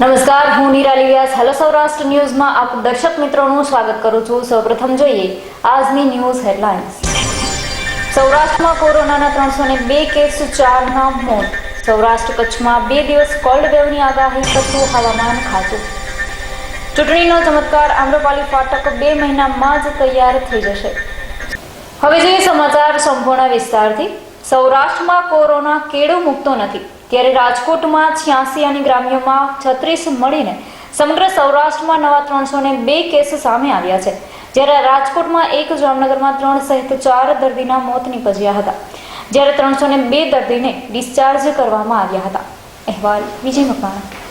નમસ્કાર, હું નિરાલી વ્યાસ હેલો સૌરાષ્ટ્ર ન્યૂઝમાં આપ દર્શક મિત્રોનું સ્વાગત કરું છું. સૌપ્રથમ જોઈએ આજની ન્યૂઝ હેડલાઇન્સ. સૌરાષ્ટ્રમાં કોરોનાના ત્રણસો ને બે કેસ ચારના મોત. સૌરાષ્ટ્ર કચ્છમાં બે દિવસ કોલ્ડ વેવની આગાહી કરતું હવામાન ખાતું. ચૂંટણીનો ચમત્કાર આમ્રપાલી ફાટક બે મહિનામાં જ તૈયાર થઈ જશે. હવે જોઈએ સમાચાર સંપૂર્ણ વિસ્તારથી. સૌરાષ્ટ્રમાં કોરોના કેડો મૂકતો નથી. ત્યારે રાજકોટમાં છ્યાસી અને ગ્રામ્યમાં છત્રીસ મળીને સમગ્ર સૌરાષ્ટ્રમાં નવા ત્રણસો ને બે કેસ સામે આવ્યા છે. જ્યારે રાજકોટમાં એક, જામનગરમાં ત્રણ સહિત ચાર દર્દીના મોત નીપજ્યા હતા. જ્યારે ત્રણસો ને બે દર્દીને ડિસ્ચાર્જ કરવામાં આવ્યા હતા. અહેવાલ વિજય મકવાણા.